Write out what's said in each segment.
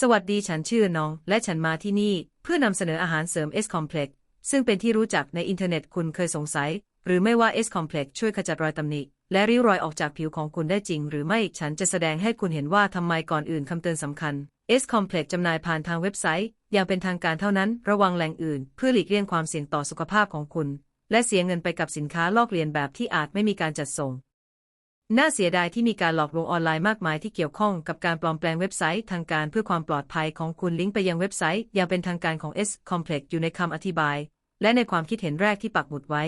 สวัสดีฉันชื่อน้อง และฉันมาที่นี่ เพื่อนำเสนออาหารเสริม S Complex ซึ่งเป็นที่รู้จักในอินเทอร์เน็ตคุณเคยสงสัย หรือไม่ว่า S Complex ช่วยขจัดรอยตำหนิ และริ้วรอยออกจากผิวของคุณได้จริง หรือไม่ฉันจะแสดงให้คุณเห็นว่าทำไมก่อนอื่นคำเตือนสำคัญ S Complex จำหน่ายผ่านทางเว็บไซต์ อย่างเป็นทางการเท่านั้นระวังแหล่งอื่น เพื่อหลีกเลี่ยงความเสี่ยงต่อสุขภาพของคุณ และเสียเงินไปกับสินค้าลอกเลียนแบบที่อาจไม่มีการจัดส่ง น่าเสียดายที่มีการหลอกลวงออนไลน์มากมายที่เกี่ยวข้องกับการปลอมแปลงเว็บไซต์ทางการเพื่อความปลอดภัยของคุณลิงก์ไปยังเว็บไซต์อย่างเป็นทางการของ S Complex อยู่ในคำอธิบาย และในความคิดเห็นแรกที่ปักหมุดไว้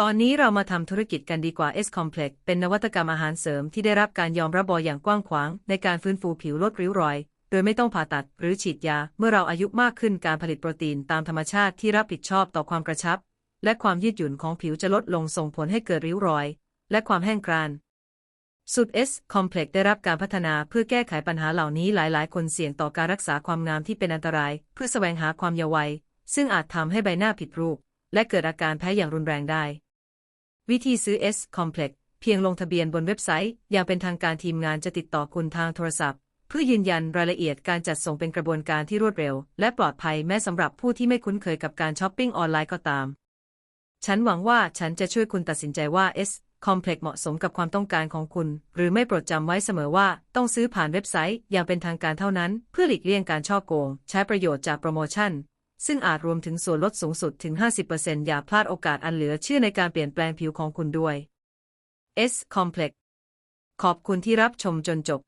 ตอนนี้เรามาทำธุรกิจกันดีกว่า S Complex เป็นนวัตกรรมอาหารเสริมที่ได้รับการยอมรับบออย่างกว้างขวาง ในการฟื้นฟูผิวลดริ้วรอย โดยไม่ต้องผ่าตัดหรือฉีดยา เมื่อเราอายุมากขึ้นการผลิตโปรตีนตามธรรมชาติที่รับผิดชอบต่อความกระชับ และความยืดหยุ่นของผิวจะลดลงส่งผลให้เกิดริ้วรอย และความแห้งกร้านสูตร S Complex ได้รับการพัฒนาเพื่อแก้ไขปัญหาเหล่านี้หลาย ๆ คนเสี่ยงต่อการรักษาความงามที่เป็นอันตราย เพื่อแสวงหาความเยาว์วัย ซึ่งอาจทำให้ใบหน้าผิดรูป และเกิดอาการแพ้อย่างรุนแรงได้ วิธีซื้อ S Complex เพียงลงทะเบียนบนเว็บไซต์ อย่างเป็นทางการทีมงานจะติดต่อคุณทางโทรศัพท์ เพื่อยืนยันรายละเอียดการจัดส่งเป็นกระบวนการที่รวดเร็ว และปลอดภัยแม้สำหรับผู้ที่ไม่คุ้นเคยกับการช้อปปิ้งออนไลน์ก็ตาม ฉันหวังว่าฉันจะช่วยคุณตัดสินใจว่า S คอมเพล็กซ์เหมาะสมกับความต้องการของคุณ หรือไม่โปรดจำไว้เสมอว่า ต้องซื้อผ่านเว็บไซต์อย่างเป็นทางการเท่านั้น เพื่อหลีกเลี่ยงการช่อโกง ใช้ประโยชน์จากโปรโมชั่น ซึ่งอาจรวมถึงส่วนลดสูงสุดถึง 50%อย่าพลาดโอกาสอันเหลือเชื่อในการเปลี่ยนแปลงผิวของคุณด้วย S Complex ขอบคุณที่รับชมจนจบ